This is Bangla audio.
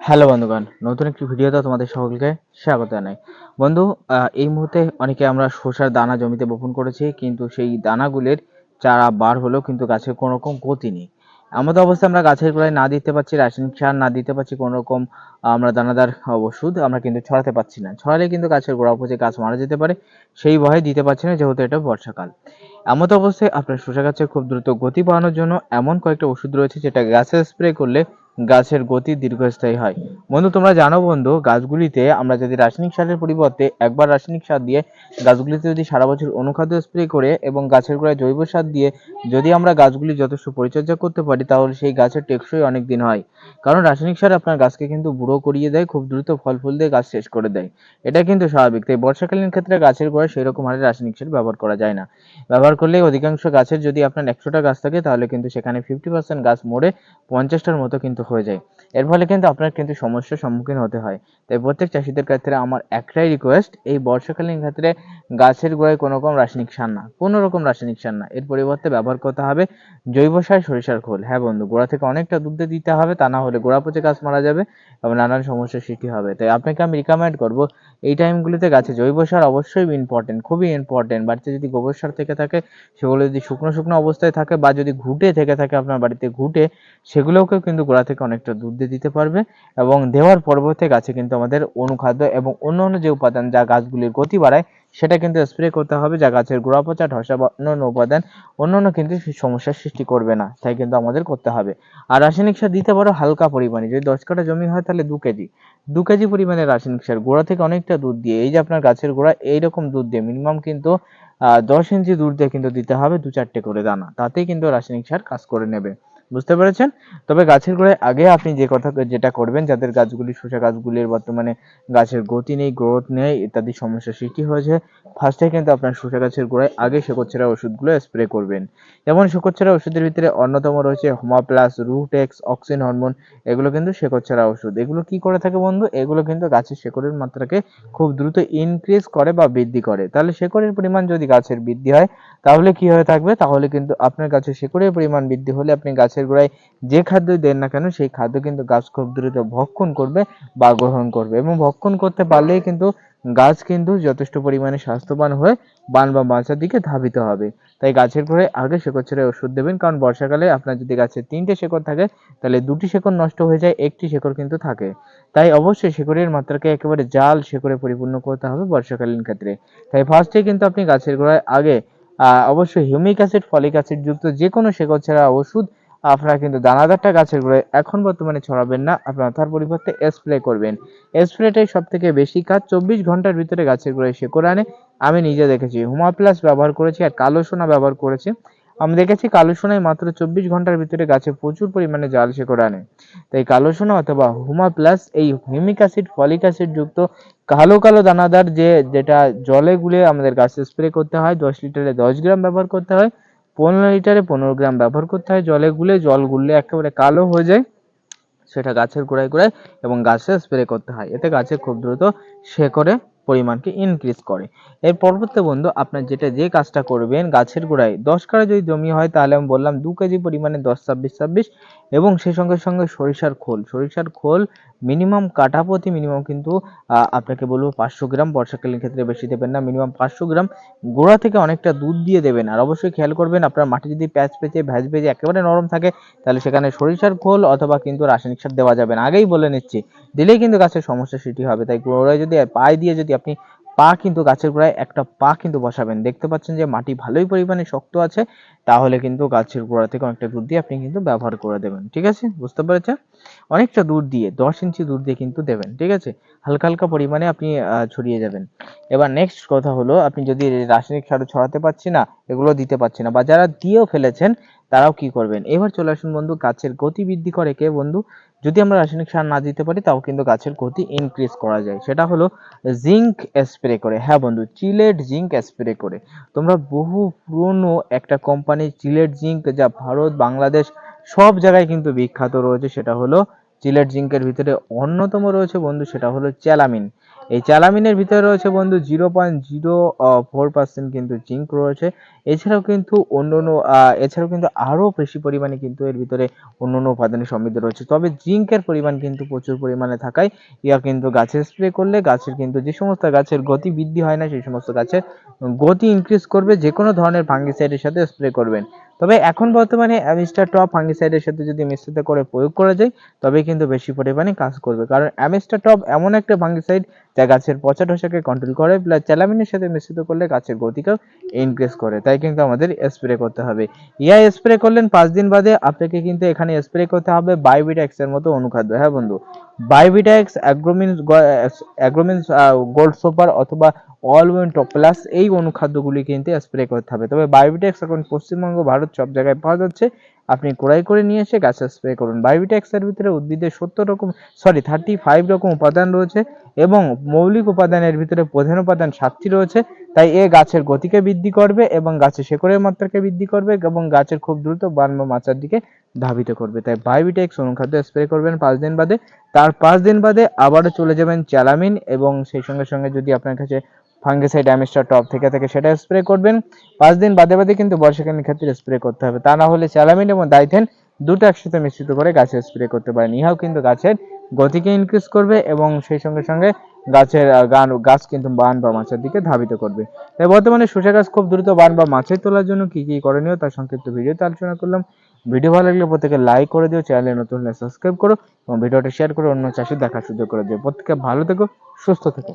হ্যালো বন্ধুগণ, নতুন একটি ভিডিওতে তোমাদের সকলকে স্বাগত জানাই। বন্ধু এই মুহূর্তে অনেকে আমরা শসার দানা জমিতে বপন করেছি, কিন্তু সেই দানাগুলির চারা বার হলেও কিন্তু গাছের কোনো রকম গতি নেই। আমাদের অবস্থা আমরা গাছের গোড়ায় না দিতে পারছি, রাসায়নিক সার না দিতে পারছি কোনো রকম আমরা দানাদার ওষুধ আমরা কিন্তু ছড়াতে পারছি না। ছড়ালে কিন্তু গাছের গোড়া পচে গাছ মারা যেতে পারে, সেই ভয়ে দিতে পারছি না, যেহেতু এটা বর্ষাকাল। এমত অবস্থায় আপনার শসা গাছের খুব দ্রুত গতি বাড়ানোর জন্য এমন কয়েকটা ওষুধ রয়েছে যেটা গাছে স্প্রে করলে গাছের গতি দীর্ঘস্থায়ী হয়। বন্ধু, তোমরা জানো বন্ধু, গাছগুলিতে আমরা যদি রাসায়নিক সারের পরিবর্তে একবার রাসায়নিক সার দিয়ে গাছগুলিতে যদি সারা বছর অনুখাদ্য স্প্রে করে এবং গাছের গোড়ায় জৈব সার দিয়ে যদি আমরা গাছগুলি যথেষ্ট পরিচর্যা করতে পারি, তাহলে সেই গাছের টেকসই অনেক দিন হয়। কারণ রাসায়নিক সার আপনার গাছকে কিন্তু বুড়ো করিয়ে দেয়, খুব দ্রুত ফল ফুল দিয়ে গাছ শেষ করে দেয়। এটা কিন্তু স্বাভাবিক। তাই বর্ষাকালীন ক্ষেত্রে গাছের গোড়ায় সেই রকম হারে রাসায়নিক সার ব্যবহার করা যায় না। ব্যবহার করলে অধিকাংশ গাছের যদি আপনার একশোটা গাছ থাকে, তাহলে কিন্তু সেখানে ফিফটি পার্সেন্ট গাছ মরে পঞ্চাশটার মতো কিন্তু হয়ে যায়। এর ফলে কিন্তু আপনার কিন্তু সমস্যার সম্মুখীন হতে হয়। তাই প্রত্যেক চাষিদের ক্ষেত্রে আমার একটাই রিকোয়েস্ট এই বর্ষাকালীন ক্ষেত্রে গাছের গোড়ায় কোনো রকম রাসায়নিক সার না, কোনো রকম রাসায়নিক সার না। এর পরিবর্তে ব্যবহার করতে হবে জৈব সার, সরিষার খোল। হ্যাঁ বন্ধু, গোড়া থেকে অনেকটা দুধ দিতে হবে, তা না হলে গোড়া পচে গাছ মারা যাবে এবং নানান সমস্যার সৃষ্টি হবে। তাই আপনাকে আমি রিকমেন্ড করব, এই টাইমগুলিতে গাছে জৈব সার অবশ্যই ইম্পর্টেন্ট খুবই ইম্পর্টেন্ট বাড়িতে যদি গোবর সার থেকে থাকে, সেগুলো যদি শুকনো শুকনো অবস্থায় থাকে বা যদি ঘুটে থেকে থাকে আপনার বাড়িতে, ঘুটে, সেগুলোকেও কিন্তু গোড়া অনেকটা দুধ দিয়ে দিতে পারবে এবং দেওয়ার পরবর্তী গাছে কিন্তু আমাদের অনুখাদ্য এবং অন্যান্য যে উপাদান যা গাছগুলির গতি বাড়ায় সেটা কিন্তু স্প্রে করতে হবে যা গাছের গোড়া পচা ধসা বা অন্যান্য উপাদান অন্যান্য কিন্তু সমস্যার সৃষ্টি করবে না। তাই কিন্তু আমাদের করতে হবে। আর রাসায়নিক সার দিতে পারো হালকা পরিমাণে। যদি দশ কাঠা জমি হয় তাহলে দু কেজি। দু কেজি পরিমাণে রাসায়নিক সার। গোড়া থেকে অনেকটা দুধ দিয়ে এই যে আপনার গাছের গোড়া এইরকম দুধ দিয়ে মিনিমাম কিন্তু আহ, দশ ইঞ্চি দূর দিয়ে কিন্তু দিতে হবে দু চারটে করে দানা। তাতেই কিন্তু রাসায়নিক সার কাজ করে নেবে। বুঝতে পেরেছেন? তবে গাছের গোড়ায় আগে আপনি যে কথা, যেটা করবেন, যাদের গাছগুলি, শসা গাছগুলির বর্তমানে গাছের গতি নেই গ্রোথ নেই, ইত্যাদি সমস্যা সৃষ্টি হয়েছে ফার্স্টে কিন্তু আপনার শসা গাছের গোড়ায় আগে শেকড়ছেড়া ওষুধগুলো স্প্রে করবেন। যেমন শেকড়ছেড়া ওষুধের ভিতরে অন্যতম রয়েছে হোমা প্লাস রুটেক্স অক্সিন হরমোন এগুলো কিন্তু শেকড়ছেড়া ওষুধ। এগুলো কি করে থাকে বন্ধু? এগুলো কিন্তু গাছের শেকড়ের মাত্রাকে খুব দ্রুত ইনক্রিজ করে বা বৃদ্ধি করে। তাহলে শেকড়ের পরিমাণ যদি গাছের বৃদ্ধি হয়, তাহলে কি হয়ে থাকবে? তাহলে কিন্তু আপনার গাছের শেকড়ের পরিমাণ বৃদ্ধি হলে আপনি গাছের গোড়ায় যে খাদ্যই দেন না কেন, সেই খাদ্য কিন্তু গাছ খুব দ্রুত ভক্ষণ করবে বা গ্রহণ করবে এবং ভক্ষণ করতে পারলেই কিন্তু গাছ কিন্তু যথেষ্ট পরিমাণে স্বাস্থ্যবান হয়ে বান বা বাঁচার দিকে ধাবিত হবে। তাই গাছের গোড়ায় আগে শেকড় ছেড়ে ওষুধ দেবেন, কারণ বর্ষাকালে আপনার যদি গাছের তিনটে শেকড় থাকে, তাহলে দুটি শেকড় নষ্ট হয়ে যায়, একটি শেকড় কিন্তু থাকে। তাই অবশ্যই শেকড়ের মাত্রাকে একেবারে জাল শেকড়ে পরিপূর্ণ করতে হবে বর্ষাকালীন ক্ষেত্রে। তাই ফার্স্টে কিন্তু আপনি গাছের গোড়ায় আগে অবশ্যই হিউমিক অ্যাসিড ফলিক অ্যাসিড যুক্ত যে কোনো শেকড় ছাড়া ওষুধ আপনারা কিন্তু দানাদারটা গাছের গোড়ায় এখন বর্তমানে ছড়াবেন না। আপনারা তার পরিবর্তে স্প্রে করবেন। স্প্রেটাই সব থেকে বেশি কাজ। চব্বিশ ঘণ্টার ভিতরে গাছের গোড়ায় শেকড় আনে। আমি নিজে দেখেছি। হুমা প্লাস ব্যবহার করেছি আর কালো সোনা ব্যবহার করেছি। আমি দেখেছি কালো সোনায় মাত্র চব্বিশ ঘণ্টার ভিতরে গাছে প্রচুর পরিমাণে জাল শেকড় আনে। তাই কালো সোনা অথবা হুমা প্লাস এই হিউমিক অ্যাসিড ফলিক অ্যাসিড যুক্ত কালো কালো দানাদার যে, যেটা জলে গুলে আমাদের গাছে স্প্রে করতে হয়, দশ লিটারে দশ গ্রাম ব্যবহার করতে হয় পনেরো লিটারে পনেরো গ্রাম ব্যবহার করতে হয়। জলে গুলে জল গুললে একেবারে কালো হয়ে যায়। সেটা গাছের গোড়ায় গোড়ায় এবং গাছে স্প্রে করতে হয়। এতে গাছে খুব দ্রুত শেকড়ে পরিমাণকে ইনক্রিজ করে। এর পরবর্তী বন্ধু, আপনার যেটা যে কাজটা করবেন, গাছের গোড়ায় দশ কাঠা যদি জমি হয়, তাহলে আমি বললাম দু কেজি পরিমাণে দশ, ছাব্বিশ ছাব্বিশ এবং সেই সঙ্গে সঙ্গে সরিষার খোল। সরিষার খোল মিনিমাম কাঠা প্রতি মিনিমাম কিন্তু আপনাকে বলব পাঁচশো গ্রাম, বর্ষাকালীন ক্ষেত্রে বেশি দেবেন না মিনিমাম পাঁচশো গ্রাম গোড়া থেকে অনেকটা দুধ দিয়ে দেবেন। আর অবশ্যই খেয়াল করবেন, আপনার মাটি যদি প্যাচ পেঁচে ভ্যাজ ভেজে একেবারে নরম থাকে, তাহলে সেখানে সরিষার খোল অথবা কিন্তু রাসায়নিক সার দেওয়া যাবে না। আগেই বলে নিচ্ছি দিলেই কিন্তু গাছের সমস্যা সৃষ্টি হবে। তাই গোড়ায় যদি, পায়ে দিয়ে যদি আপনি পা কিন্তু গাছের গোড়ায় একটা পা কিন্তু বসাবেন, দেখতে পাচ্ছেন যে মাটি ভালোই পরিমাণে শক্ত আছে, তাহলে কিন্তু গাছের গোড়া থেকে অনেকটা দুধ দিয়ে আপনি কিন্তু ব্যবহার করে দেবেন, ঠিক আছে? বুঝতে পেরেছেন? অনেকটা দূর দিয়ে, দশ ইঞ্চি দূর দিয়ে কিন্তু দেবেন, ঠিক আছে? হালকা হালকা পরিমাণে আপনি ছড়িয়ে যাবেন। এবার নেক্সট কথা হলো, আপনি যদি রাসায়নিক সার ছড়াতে পারছি না, এগুলো দিতে পারছি না, বা যারা দিয়েও ফেলেছেন তারাও কি করবেন? এবার চলে আসুন বন্ধু, গাছের গতি বৃদ্ধি করে কে বন্ধু? যদি আমরা রাসায়নিক সার না দিতে পারি, তাও কিন্তু গাছের গতি ইনক্রিজ করা যায়। সেটা হলো জিঙ্ক স্প্রে করে। হ্যাঁ বন্ধু চিলেট জিঙ্ক স্প্রে করে। তোমরা বহু পুরনো একটা কোম্পানি চিলেট জিঙ্ক যা ভারত, বাংলাদেশ, সব জায়গায় কিন্তু বিখ্যাত রয়েছে। সেটা হলো চিলেট জিঙ্কের ভিতরে অন্যতম রয়েছে বন্ধু, সেটা হলো চ্যালামিন এই চ্যালামিনের ভিতরে রয়েছে বন্ধু zero point zero four percent কিন্তু জিঙ্ক রয়েছে। এছাড়াও কিন্তু অন্য অন্য এছাড়াও কিন্তু আরও বেশি পরিমাণে কিন্তু এর ভিতরে অন্য অন্য উপাদানে সমৃদ্ধ রয়েছে। তবে জিঙ্কের পরিমাণ কিন্তু প্রচুর পরিমাণে থাকায় ইয়া কিন্তু গাছে স্প্রে করলে গাছের কিন্তু যে সমস্ত গাছের গতি বৃদ্ধি হয় না, সেই সমস্ত গাছের গতি ইনক্রিজ করবে। যে কোনো ধরনের ফাঙ্গিসাইডের সাথে স্প্রে করবেন। তবে এখন বর্তমানে অ্যামিস্টার টপ ফাঙ্গিসাইডের সাথে যদি মিশ্রিত করে প্রয়োগ করা যায় তবে কিন্তু বেশি পরিমাণে কাজ করবে। কারণ অ্যামিস্টার টপ এমন একটা ফাঙ্গিসাইড যা গাছের পচা ঠোসাকে কন্ট্রোল করে প্লাস চ্যালামিনের সাথে মিশ্রিত করলে গাছের গতিকেও ইনক্রিজ করে। তাই কিন্তু আমাদের স্প্রে করতে হবে। ইয়া স্প্রে করলেন, পাঁচ দিন বাদে আপনাকে কিন্তু এখানে স্প্রে করতে হবে বায়োবিটাক্স এর মতো অনুখাদ্য। হ্যাঁ বন্ধু? Biovitax agromins agromins gold super অথবা অল উইন টপ প্লাস এই অনুখাদ্যগুলি কিন্তু স্প্রে করতে হবে। তবে বায়োবিটেক্স এখন পশ্চিমবঙ্গ, ভারত সব জায়গায় পাওয়া যাচ্ছে। আপনি ক্রয় করে নিয়ে এসে গাছে স্প্রে করুন। বায়োবিটেক্স এর ভিতরে উদ্ভিদের সত্তর রকম সরি থার্টি ফাইভ রকম উপাদান রয়েছে এবং মৌলিক উপাদানের ভিতরে প্রধান উপাদান সাতটি রয়েছে। তাই এ গাছের গতিকে বৃদ্ধি করবে এবং গাছের শেকড়ের মাত্রাকে বৃদ্ধি করবে এবং গাছের খুব দ্রুত বান বা মাচার দিকে ধাবিত করবে। তাই বায়োবিটেক্স অনুখাদ্য স্প্রে করবেন পাঁচ দিন বাদে। তার পাঁচ দিন বাদে আবারও চলে যাবেন চ্যালামিন এবং সেই সঙ্গে সঙ্গে যদি আপনার কাছে ফাঙ্গিসাইড অ্যামিস্টার টপ থেকে থাকে সেটা স্প্রে করবেন। পাঁচ দিন বাদে বাদে কিন্তু বর্ষাকালীন ক্ষেত্রে স্প্রে করতে হবে। তা না হলে চ্যালামিন এবং দাইথেন দুটো একসাথে মিশ্রিত করে গাছে স্প্রে করতে পারেন। ইহাও কিন্তু গাছের গতিকে ইনক্রিজ করবে এবং সেই সঙ্গে সঙ্গে গাছের গান, গাছ কিন্তু বান বা মাছের দিকে ধাবিত করবে। তাই বর্তমানে শসা গাছ খুব দ্রুত বান বা মাছের তোলার জন্য কি কি করণীয় তার সংক্ষিপ্ত ভিডিওতে আলোচনা করলাম। ভিডিও ভালো লাগলে প্রত্যেকে লাইক করে দিও চ্যানেলে নতুন হলে সাবস্ক্রাইব করো এবং ভিডিওটা শেয়ার করে অন্য চাষি দেখার সুযোগ করে দিও। প্রত্যেকে ভালো থেকো, সুস্থ থেকো।